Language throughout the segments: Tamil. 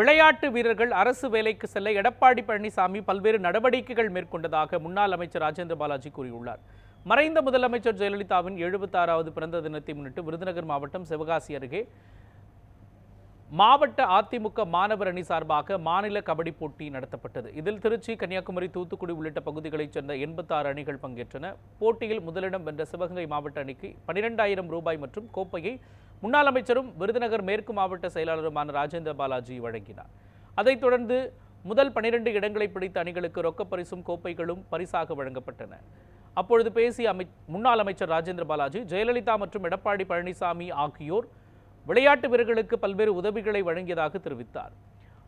விளையாட்டு வீரர்கள் அரசு வேலைக்கு செல்ல எடப்பாடி பழனிசாமி பல்வேறு நடவடிக்கைகள் மேற்கொண்டதாக முன்னாள் அமைச்சர் ராஜேந்திர பாலாஜி கூறியுள்ளார். மறைந்த முதலமைச்சர் ஜெயலலிதாவின் எழுபத்தாறாவது பிறந்த தினத்தை முன்னிட்டு விருதுநகர் மாவட்டம் சிவகாசி அருகே மாவட்ட அதிமுக மாணவர் அணி சார்பாக மாநில கபடி போட்டி நடத்தப்பட்டது. இதில் திருச்சி கன்னியாகுமரி தூத்துக்குடி உள்ளிட்ட பகுதிகளைச் சேர்ந்த எண்பத்தாறு அணிகள் பங்கேற்றன. போட்டியில் முதலிடம் வென்ற சிவகங்கை மாவட்ட அணிக்கு பனிரெண்டாயிரம் ரூபாய் மற்றும் கோப்பையை முன்னாள் அமைச்சரும் விருதுநகர் மேற்கு மாவட்ட செயலாளருமான ராஜேந்திர பாலாஜி வழங்கினார். அதைத் தொடர்ந்து முதல் பனிரெண்டு இடங்களை பிடித்த அணிகளுக்கு ரொக்கப் பரிசும் கோப்பைகளும் பரிசாக வழங்கப்பட்டன. அப்பொழுது பேசிய அமை முன்னாள் அமைச்சர் ராஜேந்திர பாலாஜி ஜெயலலிதா மற்றும் எடப்பாடி பழனிசாமி ஆகியோர் விளையாட்டு வீரர்களுக்கு பல்வேறு உதவிகளை வழங்கியதாக தெரிவித்தார்.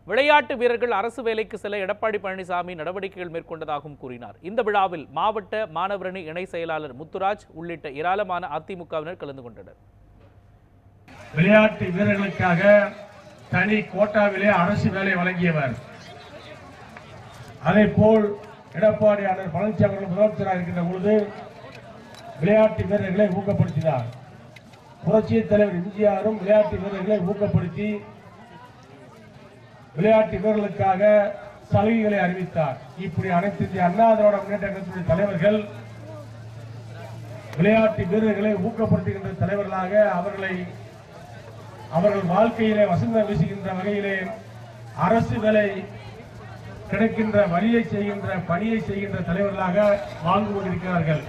விளையாட்டு வீரர்கள் அரசு வேலைக்கு செல்ல எடப்பாடி பழனிசாமி நடவடிக்கைகள் மேற்கொண்டதாகவும் கூறினார். இந்த விழாவில் மாவட்ட மாணவரணி இணை செயலாளர் முத்துராஜ் உள்ளிட்ட ஏராளமான அதிமுகவினர் கலந்து கொண்டனர். விளையாட்டு வீரர்களுக்காக தனி கோட்டாவிலே அரசு வேலை வழங்கியவர். அதே போல் எடப்பாடி அண்ணன் பழனிசாமி அவர்கள் முதலமைச்சராக இருக்கின்ற பொழுது விளையாட்டு வீரர்களை ஊக்கப்படுத்தினார். புரட்சி தலைவர் எம்ஜிஆரும் விளையாட்டு வீரர்களை ஊக்கப்படுத்தி விளையாட்டு வீரர்களுக்காக சலுகைகளை அறிவித்தார். இப்படி அனைத்து இந்திய அண்ணா திராவிட முன்னேற்ற தலைவர்கள் விளையாட்டு வீரர்களை ஊக்கப்படுத்துகின்ற தலைவர்களாக அவர்களை அவர்கள் வாழ்க்கையிலே வசந்தம் வீசுகின்ற வகையிலே அரசு வேலை கிடைக்கின்ற வழியை செய்கின்ற பணியை செய்கின்ற தலைவர்களாக வாழ்ந்து கொண்டிருக்கிறார்கள்.